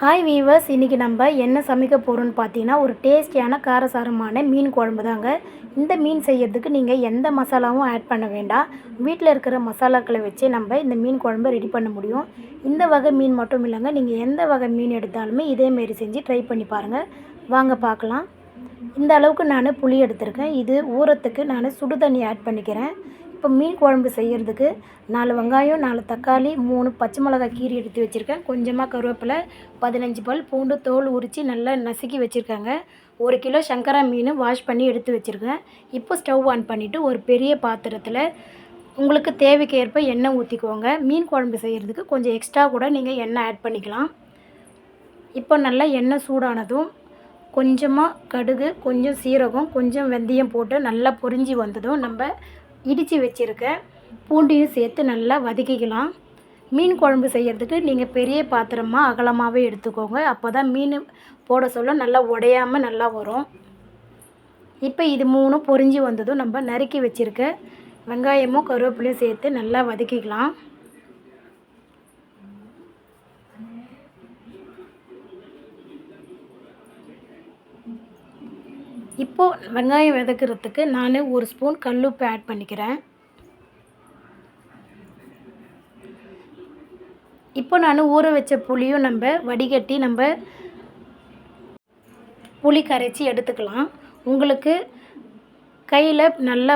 Hi viewers இன்றைக்கி நம்ம என்ன சமைக்க போகிறோம்னு பார்த்தீங்கன்னா ஒரு டேஸ்டியான காரசாரமான மீன் குழம்பு தாங்க. இந்த மீன் செய்யறதுக்கு நீங்கள் எந்த மசாலாவும் ஆட் பண்ண வேண்டாம். வீட்டில் இருக்கிற மசாலாக்களை வச்சே நம்ம இந்த மீன் குழம்பு ரெடி பண்ண முடியும். இந்த வகை மீன் மட்டும் இல்லைங்க நீங்கள் எந்த வகை மீன் எடுத்தாலுமே இதேமாரி செஞ்சு ட்ரை பண்ணி பாருங்கள் வாங்க பார்க்கலாம். இந்த அளவுக்கு நான் புளி எடுத்திருக்கேன். இது ஊறத்துக்கு நான் சுடு தண்ணி ஆட் பண்ணிக்கிறேன். இப்போ மீன் குழம்பு செய்கிறதுக்கு நாலு வெங்காயம் நாலு தக்காளி மூணு பச்சை மிளகாய் கீரி எடுத்து வச்சுருக்கேன். கொஞ்சமாக கருவேப்பிலை பதினஞ்சு பல் பூண்டு தோல் உரித்து நல்லா நசுக்கி வச்சுருக்காங்க. ஒரு கிலோ சங்கரா மீன் வாஷ் பண்ணி எடுத்து வச்சுருக்கேன். இப்போ ஸ்டவ் ஆன் பண்ணிவிட்டு ஒரு பெரிய பாத்திரத்தில் உங்களுக்கு தேவைக்கு ஏற்ப எண்ணெய் ஊற்றிக்கோங்க மீன் குழம்பு செய்கிறதுக்கு கொஞ்சம் எக்ஸ்ட்ரா கூட நீங்கள் எண்ணெய் ஆட் பண்ணிக்கலாம். இப்போ நல்லா எண்ணெய் சூடானதும் கொஞ்சமாக கடுகு கொஞ்சம் சீரகம் கொஞ்சம் வெந்தயம் போட்டு நல்லா பொரிஞ்சு வந்ததும் நம்ம இடித்து வச்சுருக்க பூண்டையும் சேர்த்து நல்லா வதக்கிக்கலாம். மீன் குழம்பு செய்கிறதுக்கு நீங்கள் பெரிய பாத்திரமாக அகலமாகவே எடுத்துக்கோங்க. அப்போ தான் மீன் போட சொல்ல நல்லா உடையாமல் நல்லா வரும். இப்போ இது மூணும் பொரிஞ்சு வந்ததும் நம்ம நறுக்கி வச்சுருக்க வெங்காயமும் கருவேப்பிலையும் சேர்த்து நல்லா வதக்கிக்கலாம். இப்போது வெங்காயம் வதக்கிறதுக்கு நான் ஒரு ஸ்பூன் கல்லுப்பு ஆட் பண்ணிக்கிறேன். இப்போ நான் ஊற வச்ச புளியும் நம்ம வடிகட்டி நம்ம புளி கரைச்சி எடுத்துக்கலாம். உங்களுக்கு கையில் நல்லா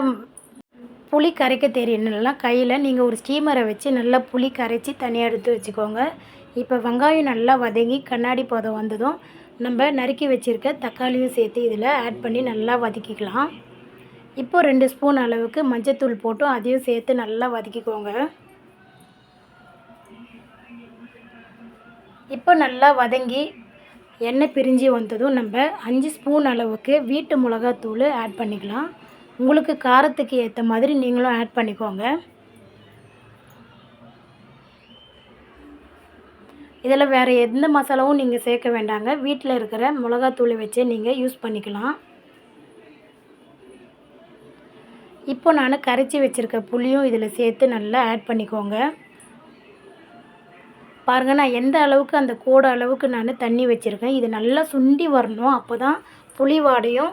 புளி கரைக்க தெரியணும்னா கையில் நீங்கள் ஒரு ஸ்டீமரை வச்சு நல்லா புளி கரைச்சி தனியாக எடுத்து வச்சுக்கோங்க. இப்போ வெங்காயம் நல்லா வதங்கி கண்ணாடி பதம் வந்ததும் நம்ம நறுக்கி வச்சுருக்க தக்காளியும் சேர்த்து இதில் ஆட் பண்ணி நல்லா வதக்கிக்கலாம். இப்போது ரெண்டு ஸ்பூன் அளவுக்கு மஞ்சத்தூள் போட்டும் அதையும் சேர்த்து நல்லா வதக்கிக்கோங்க. இப்போ நல்லா வதங்கி எண்ணெய் பிரிஞ்சு வந்ததும் நம்ம அஞ்சு ஸ்பூன் அளவுக்கு வீட்டு மிளகாத்தூள் ஆட் பண்ணிக்கலாம். உங்களுக்கு காரத்துக்கு ஏற்ற மாதிரி நீங்களும் ஆட் பண்ணிக்கோங்க. இதில் வேறு எந்த மசாலாவும் நீங்கள் சேர்க்க வேண்டாங்க. வீட்டில் இருக்கிற மிளகாத்தூளை வச்சே நீங்கள் யூஸ் பண்ணிக்கலாம். இப்போ நான் கரைச்சி வச்சுருக்க புளியும் இதில் சேர்த்து நல்லா ஆட் பண்ணிக்கோங்க. பாருங்கள் நான் எந்த அளவுக்கு அந்த கோடு அளவுக்கு நான் தண்ணி வச்சுருக்கேன். இது நல்லா சுண்டி வரணும். அப்போ தான் புளி வாடையும்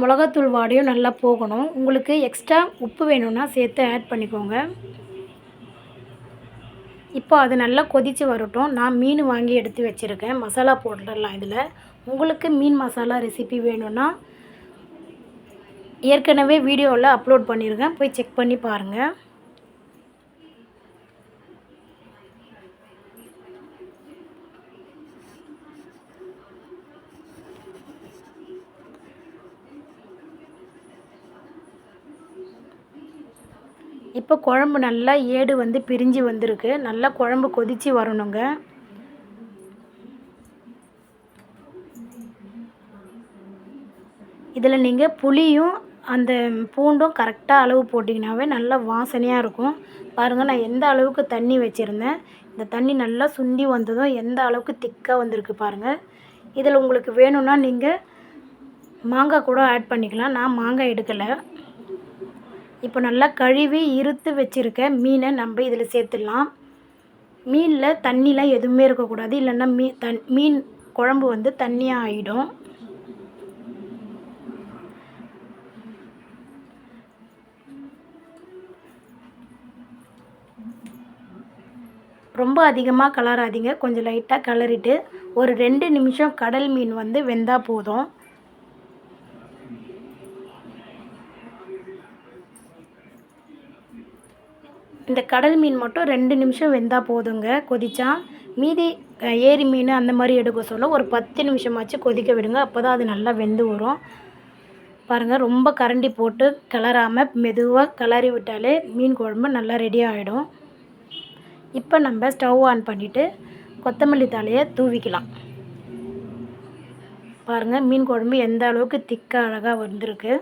மிளகாத்தூள் வாடையும் நல்லா போகணும். உங்களுக்கு எக்ஸ்ட்ரா உப்பு வேணும்னா சேர்த்து ஆட் பண்ணிக்கோங்க. இப்போ அது நல்லா கொதித்து வரட்டும். நான் மீன் வாங்கி எடுத்து வச்சுருக்கேன். மசாலா போட்டுடலாம் இதில். உங்களுக்கு மீன் மசாலா ரெசிபி வேணும்னா ஏற்கனவே வீடியோவில் அப்லோட் பண்ணியிருக்கேன் போய் செக் பண்ணி பாருங்கள் இப்போ குழம்பு நல்லா ஏடு வந்து பிரிஞ்சு வந்திருக்கு. நல்லா குழம்பு கொதித்து வரணுங்க. இதில் நீங்கள் புளியும் அந்த பூண்டும் கரெக்டாக அளவு போட்டிங்கனாவே நல்லா வாசனையாக இருக்கும். பாருங்கள் நான் எந்த அளவுக்கு தண்ணி வச்சுருந்தேன். இந்த தண்ணி நல்லா சுண்டி வந்ததும் எந்த அளவுக்கு திக்காக வந்திருக்கு பாருங்கள் இதில் உங்களுக்கு வேணும்னா நீங்கள் மாங்காய் கூட ஆட் பண்ணிக்கலாம். நான் மாங்காய் எடுக்கலை. இப்போ நல்லா கழுவி இருத்து வச்சுருக்க மீனை நம்ம இதில் சேர்த்துடலாம். மீனில் தண்ணிலாம் எதுவுமே இருக்கக்கூடாது. இல்லைன்னா மீ தன் மீன் குழம்பு வந்து தண்ணியாக ஆகிடும் ரொம்ப அதிகமாக கலராதிங்க. கொஞ்சம் லைட்டாக கலரிட்டு ஒரு ரெண்டு நிமிஷம் கடல் மீன் வந்து வெந்தால் போதும். இந்த கடல் மீன் மட்டும் ரெண்டு நிமிஷம் வெந்தால் போதுங்க. கொதிச்சா மீதி ஏரி மீன் அந்த மாதிரி எடுக்க சொல்ல ஒரு பத்து நிமிஷமாச்சு கொதிக்க விடுங்க. அப்போ தான் அது நல்லா வெந்து வரும். பாருங்கள் ரொம்ப கரண்டி போட்டு கிளறாமல் மெதுவாக கிளறி விட்டாலே மீன் குழம்பு நல்லா ரெடி ஆகிடும் இப்போ நம்ம ஸ்டவ் ஆன் பண்ணிவிட்டு கொத்தமல்லி தலையை தூவிக்கலாம். பாருங்கள் மீன் குழம்பு எந்த அளவுக்கு திக்காக அழகாக வந்திருக்கு.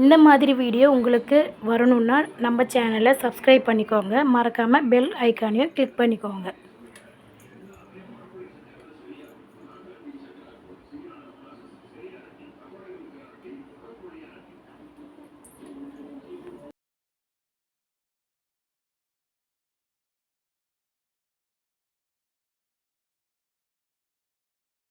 இந்த மாதிரி வீடியோ உங்களுக்கு வரணுன்னா நம்ம சேனலை சப்ஸ்கிரைப் பண்ணிக்கோங்க. மறக்காமல் பெல் ஐக்கானையும் கிளிக் பண்ணிக்கோங்க.